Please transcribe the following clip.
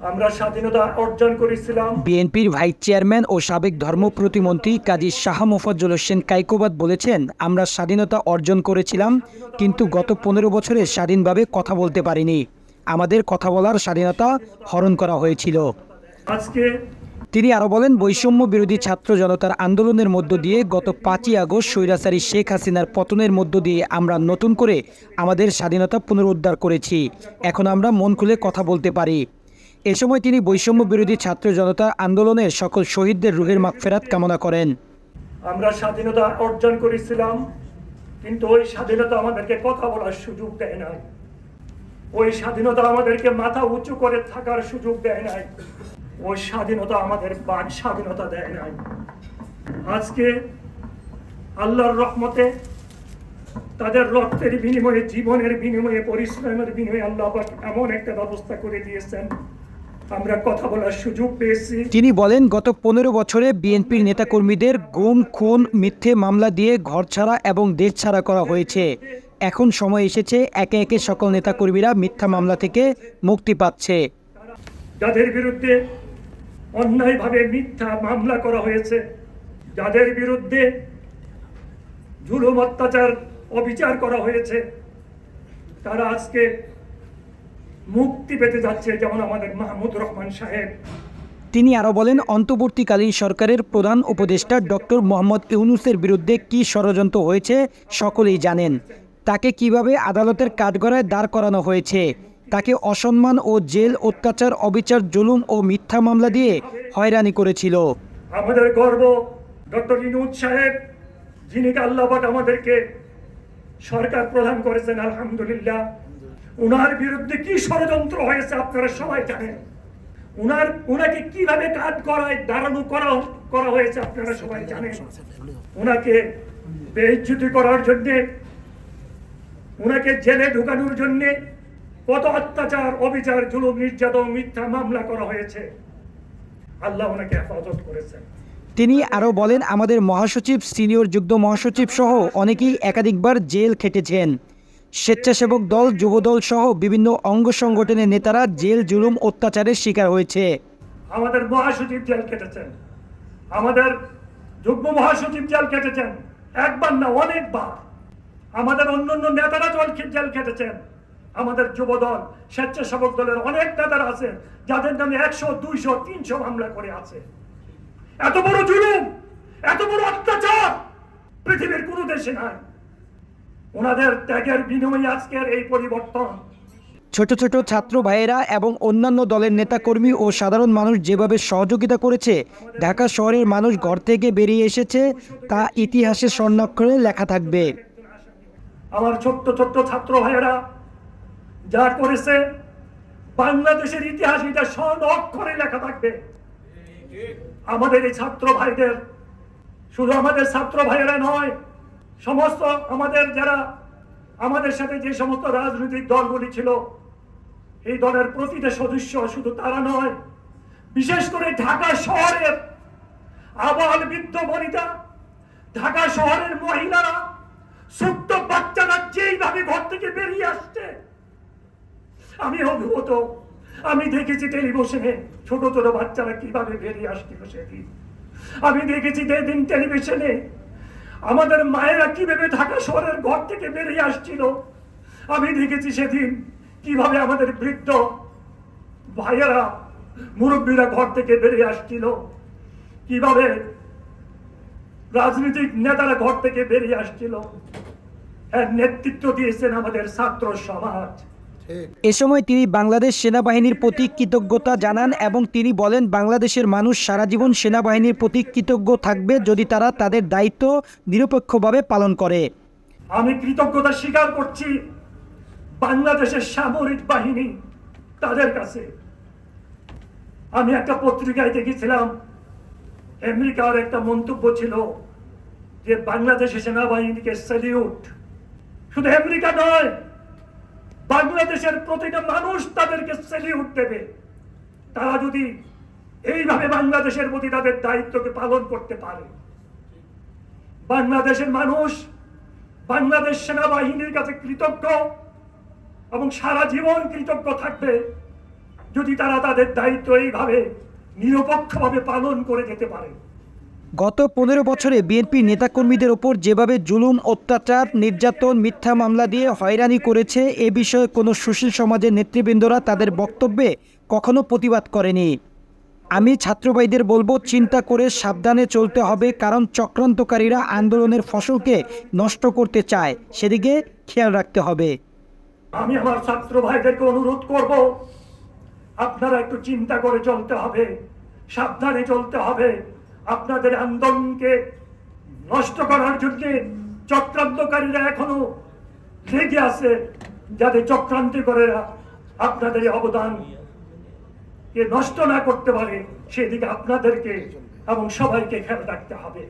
আমরা স্বাধীনতা অর্জন করেছিলাম। বিএনপির ভাইস চেয়ারম্যান ও সাবেক ধর্ম প্রতিমন্ত্রী কাজী শাহ মোফাজ্জল হোসেন কাইকোবাদ বলেছেন আমরা স্বাধীনতা অর্জন করেছিলাম কিন্তু গত পনেরো বছরে স্বাধীনভাবে কথা বলতে পারিনি। আমাদের কথা বলার স্বাধীনতা হরণ করা হয়েছিল। আজকে তিনি আরও বলেন বৈষম্য বিরোধী ছাত্র জনতার আন্দোলনের মধ্য দিয়ে গত পাঁচই আগস্ট স্বৈরাচারী শেখ হাসিনার পতনের মধ্য দিয়ে আমরা নতুন করে আমাদের স্বাধীনতা পুনরুদ্ধার করেছি। এখন আমরা মন খুলে কথা বলতে পারি। এ সময় তিনি বৈষম্য বিরোধী ছাত্র জনতা আন্দোলনের সকল শহীদদের রুহের মাগফেরাত কামনা করেন। আমরা স্বাধীনতা অর্জন করেছিলাম, কিন্তু ওই স্বাধীনতা আমাদেরকে কথা বলার সুযোগ দেয় নাই। ওই স্বাধীনতা আমাদেরকে মাথা উঁচু করে থাকার সুযোগ দেয় নাই। ওই স্বাধীনতা আমাদের বাক স্বাধীনতা দেয় নাই। আজকে আল্লাহর রহমতে তাদের রক্তের বিনিময়ে, জীবনের বিনিময়ে, পরিশ্রমের বিনিময়ে আল্লাহ এমন একটা ব্যবস্থা করে দিয়েছেন। আমরা কথা বলার সুযোগ পেয়েছি। তিনি বলেন গত পনেরো বছরে বিএনপির নেতাকর্মীদের গুম খুন মিথ্যে মামলা দিয়ে ঘর ছাড়া এবং দেশ ছাড়া করা হয়েছে। এখন সময় এসেছে একে একে সকল নেতাকর্মীরা মিথ্যা মামলা থেকে মুক্তি পাচ্ছে। যাদের বিরুদ্ধে অন্যায়ভাবে মিথ্যা মামলা করা হয়েছে যাদের বিরুদ্ধে জুলুম অত্যাচার অবিচার করা হয়েছে তারা আজকে মুক্তি পেতে যাচ্ছে যেমন আমাদের মাহমুদ রহমান সাহেব। তিনি আরও বলেন অন্তর্বর্তীকালীন সরকারের প্রধান উপদেষ্টা ডক্টর মোহাম্মদ ইউনুসের বিরুদ্ধে কী ষড়যন্ত্র হয়েছে সকলেই জানেন। তাকে কীভাবে আদালতের কাঠগড়ায় দাঁড় করানো হয়েছে তাকে অসম্মান ও জেল অত্যাচার অবিচার জুলুম ও মিথ্যা মামলা দিয়ে হয়রানি করেছিল। আমাদের গর্ব ডক্টর ইনুদ সাহেব যিনি আল্লাহবাক আমাদেরকে সরকার প্রদান করেছেন আলহামদুলিল্লাহ। উনার বিরুদ্ধে কি ষড়যন্ত্র হয়েছে আপনারা সবাই জানেন? উনার, উনাকে কীভাবে কাজ করায়, দাঁড়ানো করা করা হয়েছে আপনারা সবাই জানেন? উনাকে বেইজ্জতি করার জন্যে, উনাকে জেলে ঢুকানোর জন্যে কত অত্যাচার, অবিচার, জুলুম, নির্যাতন, মিথ্যা মামলা করা হয়েছে। আল্লাহ ওনাকে হেফাজত করেছেন। তিনি আরও বলেন, আমাদের মহাসচিব, সিনিয়র যুগ্ম মহাসচিব সহ অনেকেই একাধিকবার জেল খেটেছেন। স্বেচ্ছাসেবক দল, যুবদল সহ বিভিন্ন অঙ্গ সংগঠনের নেতারা জেল, জুলুম, অত্যাচারের শিকার হয়েছে। আমাদের মহাসচিব জেল কেটেছেন। আমাদের যুগ্ম মহাসচিব জেল কেটেছেন। একবার না, অনেকবার। আমাদের অন্যান্য নেতারা জল জেল কেটেছেন। আমাদের যুব দল স্বেচ্ছাসেবক দলের অনেক নেতারা আছে, যাদের নামে একশো, দুইশো, তিনশো মামলা করে আছে। এত বড় জুলুম, এত বড় অত্যাচার পৃথিবীর কোনো দেশে নাই। ওনাদের ত্যাগের বিনিময়ে আজকের এই পরিবর্তন। ছোট ছোট ছাত্র ভাইয়েরা এবং অন্যান্য দলের নেতাকর্মী ও সাধারণ মানুষ যেভাবে সহযোগিতা করেছে ঢাকা শহরের মানুষ ঘর থেকে বেরিয়ে এসেছে তা ইতিহাসে স্বর্ণাক্ষরে লেখা থাকবে। আমার ছোট্ট ছোট্ট ছাত্র ভাইয়েরা যা করেছে বাংলাদেশের ইতিহাস এটা স্বর্ণ অক্ষরে লেখা থাকবে। আমাদের এই ছাত্র ভাইদের শুধু আমাদের ছাত্র ভাইয়েরা নয় সমস্ত আমাদের যারা আমাদের সাথে যে সমস্ত রাজনৈতিক দলগুলি ছিল, এই দলের প্রতিটা সদস্য শুধু তারা নয়, বিশেষ করে ঢাকা শহরের আবাল বৃদ্ধ বনিতা, ঢাকা শহরের মহিলারা, ছোট্ট বাচ্চারা যেইভাবে ঘর থেকে বেরিয়ে আসছে। আমি অভিভূত আমি দেখেছি টেলিভিশনে ছোট ছোট বাচ্চারা কীভাবে বেরিয়ে আসছিল সেদিন। আমি দেখেছি যেদিন টেলিভিশনে আমাদের মায়েরা কীভাবে ঢাকা শহরের ঘর থেকে বেরিয়ে আসছিল? আমি দেখেছি সেদিন কীভাবে আমাদের বৃদ্ধ ভাইয়েরা, মুরব্বীরা ঘর থেকে বেরিয়ে আসছিল। কীভাবে রাজনৈতিক নেতারা ঘর থেকে বেরিয়ে আসছিল। নেতৃত্ব দিয়েছেন আমাদের ছাত্র সমাজ। এ সময় তিনি বাংলাদেশ সেনাবাহিনীর প্রতি কৃতজ্ঞতা জানান এবং তিনি বলেন, বাংলাদেশের মানুষ সারা জীবন সেনাবাহিনীর প্রতি কৃতজ্ঞ থাকবে যদি তারা তাদের দায়িত্ব নিরপেক্ষভাবে পালন করে। আমি কৃতজ্ঞতা স্বীকার করছি বাংলাদেশের সামরিক বাহিনী তাদের কাছে। আমি একটা পত্রিকায় দেখেছিলাম, আমেরিকার একটা মন্তব্য ছিল যে, বাংলাদেশের সেনাবাহিনীকে স্যালিউট। শুধু আমেরিকা নয় বাংলাদেশের প্রতিটা মানুষ তাদেরকে স্যালিউট দেবে। তারা যদি এইভাবে বাংলাদেশের প্রতি তাদের দায়িত্বকে পালন করতে পারে। বাংলাদেশের মানুষ বাংলাদেশ সেনাবাহিনীর কাছে কৃতজ্ঞ এবং সারা জীবন কৃতজ্ঞ থাকবে যদি তারা তাদের দায়িত্ব এইভাবে নিরপেক্ষভাবে পালন করে যেতে পারে। গত পনেরো বছরে বিএনপি নেতাকর্মীদের ওপর যেভাবে জুলুম, অত্যাচার, নির্যাতন, মিথ্যা মামলা দিয়ে হয়রানি করেছে, এ বিষয়ে কোনো সুশীল সমাজের নেতৃবৃন্দরা তাদের বক্তব্যে কখনো প্রতিবাদ করেনি। আমি ছাত্রভাইদের বলব, চিন্তা করে সাবধানে চলতে হবে, কারণ চক্রান্তকারীরা আন্দোলনের ফসলকে নষ্ট করতে চায়। সেদিকে খেয়াল রাখতে হবে। আমি আমার ছাত্র ভাইদেরকে অনুরোধ করব, আপনারা একটু চিন্তা করে চলতে হবে, সাবধানে চলতে হবে। আপনাদের আন্দোলনকে নষ্ট করার জন্য চক্রান্তকারীরা এখনও লেগে আছে, যাতে করে আপনাদের অবদান কে নষ্ট না করতে পারে, সেদিকে আপনাদেরকে এবং সবাইকে খেয়াল রাখতে হবে।